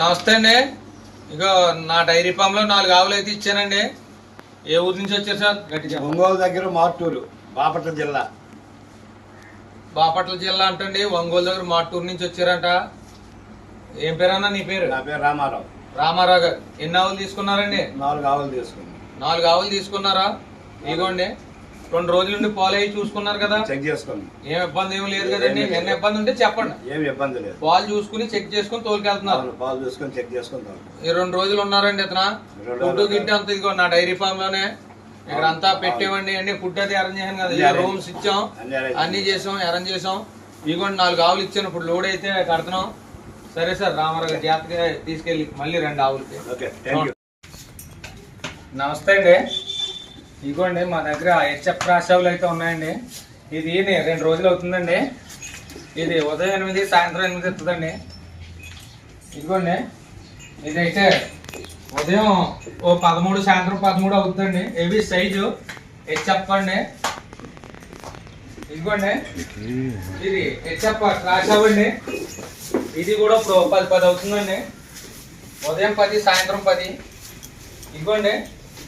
నమస్తే అండి ఇగో నా డైరీ ఫామ్లో నాలుగు ఆవులు అయితే ఇచ్చానండి. ఏ ఊరు నుంచి వచ్చారు సార్? గట్టిగా. ఒంగోలు దగ్గర మార్టూరు బాపట్ల జిల్లా. బాపట్ల జిల్లా అంటండి. ఒంగోలు దగ్గర మాటూరు నుంచి వచ్చారంట. ఏం పేరన్నా నీ పేరు? నా పేరు రామారావు. రామారావు గారు. ఎన్ని ఆవులు తీసుకున్నారండి? నాలుగు ఆవులు తీసుకున్నాం. నాలుగు ఆవులు తీసుకున్నారా? ఇగోండి. రెండు రోజుల నుండి పాలు అయ్యి చూసుకున్నారు కదా. చెక్ చేసుకున్నాం ఏం ఇబ్బంది ఏమి లేదు కదండి. ఎన్ని ఇబ్బంది ఉంటే చెప్పండి. ఏమి ఇబ్బంది లేదు. పాలు చూసుకుని చెక్ చేసుకుని తోలుకెళ్తున్నారు. పాలు చూసుకొని చెక్ చేసుకుంటాం ఈ రెండు రోజులు ఉన్నారండి ఇతను. రెండు ఫుడ్ గిట్టి అంత ఇదిగో నా డైరీ ఫామ్లోనే. ఇక్కడ అంతా పెట్టేవండి. అన్ని ఫుడ్ అది అరేంజ్ చేసాను కదా. రూమ్స్ ఇచ్చాం. అన్ని చేసాం అరేంజ్ చేసాం. ఇదిగోండి నాలుగు ఆవులు ఇచ్చాను. ఇప్పుడు లోడ్ అయితే కడుతున్నాం. సరే సార్ రామారావు గారి జాగ్రత్తగా తీసుకెళ్ళి మళ్ళీ రెండు ఆవులకి. నమస్తే అండి. ఇదిగోండి మా దగ్గర హెచ్ఎఫ్ రాసావులు అయితే ఉన్నాయండి. ఇది రెండు రోజులు అవుతుందండి. ఇది ఉదయం ఎనిమిది సాయంత్రం ఎనిమిది ఎత్తుందండి ఇదిగోండి ఇదైతే ఉదయం ఓ పదమూడు సాయంత్రం పదమూడు అవుతుందండి. ఇవి సైజు హెచ్ఎఫ్ అండి. ఇదిగోండి ఇది హెచ్ఎఫ్ రాసావండి ఇది కూడా ఇప్పుడు పది పది అవుతుందండి. ఉదయం పది సాయంత్రం పది. ఇదిగోండి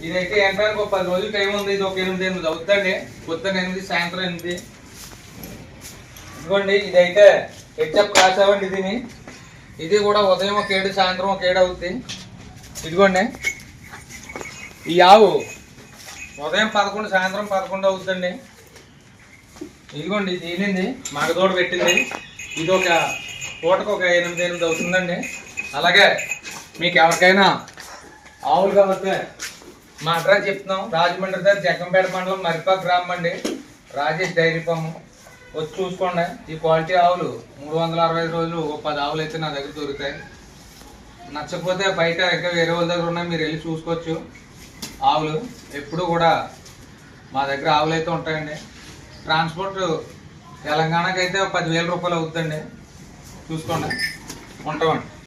ఇదైతే ఏంటంటే ఒక పది రోజులు టైం ఉంది. ఇది ఒక ఎనిమిది ఎనిమిది అవుతుందండి. పొద్దున్న ఎనిమిది సాయంత్రం ఎనిమిది. ఇదిగోండి ఇదైతే హెచ్ఎఫ్ రాసావండి దీని ఇది కూడా ఉదయం ఒక ఏడు సాయంత్రం ఒక ఏడు అవుతుంది ఇదిగోండి. ఈ ఆవు ఉదయం పదకొండు సాయంత్రం పదకొండు అవుతుందండి ఇదిగోండి ఇది ఈనింది. మగదోడు పెట్టింది. ఇది ఒక పూటకు ఒక ఎనిమిది ఎనిమిది అవుతుందండి. అలాగే మీకు ఎవరికైనా ఆవులు కాబట్టి మా అడ్రస్ చెప్తున్నాం. రాజమండ్రి దగ్గర జగ్గంపేట మండలం మరిపా గ్రామం అండి. Rajesh dairy farm. వచ్చి చూసుకోండి. ఈ క్వాలిటీ ఆవులు మూడు వందల అరవై ఐదు రోజులు ఒక పది ఆవులు అయితే నా దగ్గర దొరుకుతాయి. నచ్చకపోతే బయట ఇంకా వేరే వాళ్ళ దగ్గర ఉన్నాయి. మీరు వెళ్ళి చూసుకోవచ్చు ఆవులు. ఎప్పుడు కూడా మా దగ్గర ఆవులు అయితే ఉంటాయండి. ట్రాన్స్పోర్ట్ తెలంగాణకి అయితే పదివేల రూపాయలు అవుతుందండి. చూసుకోండి. ఉంటామండి.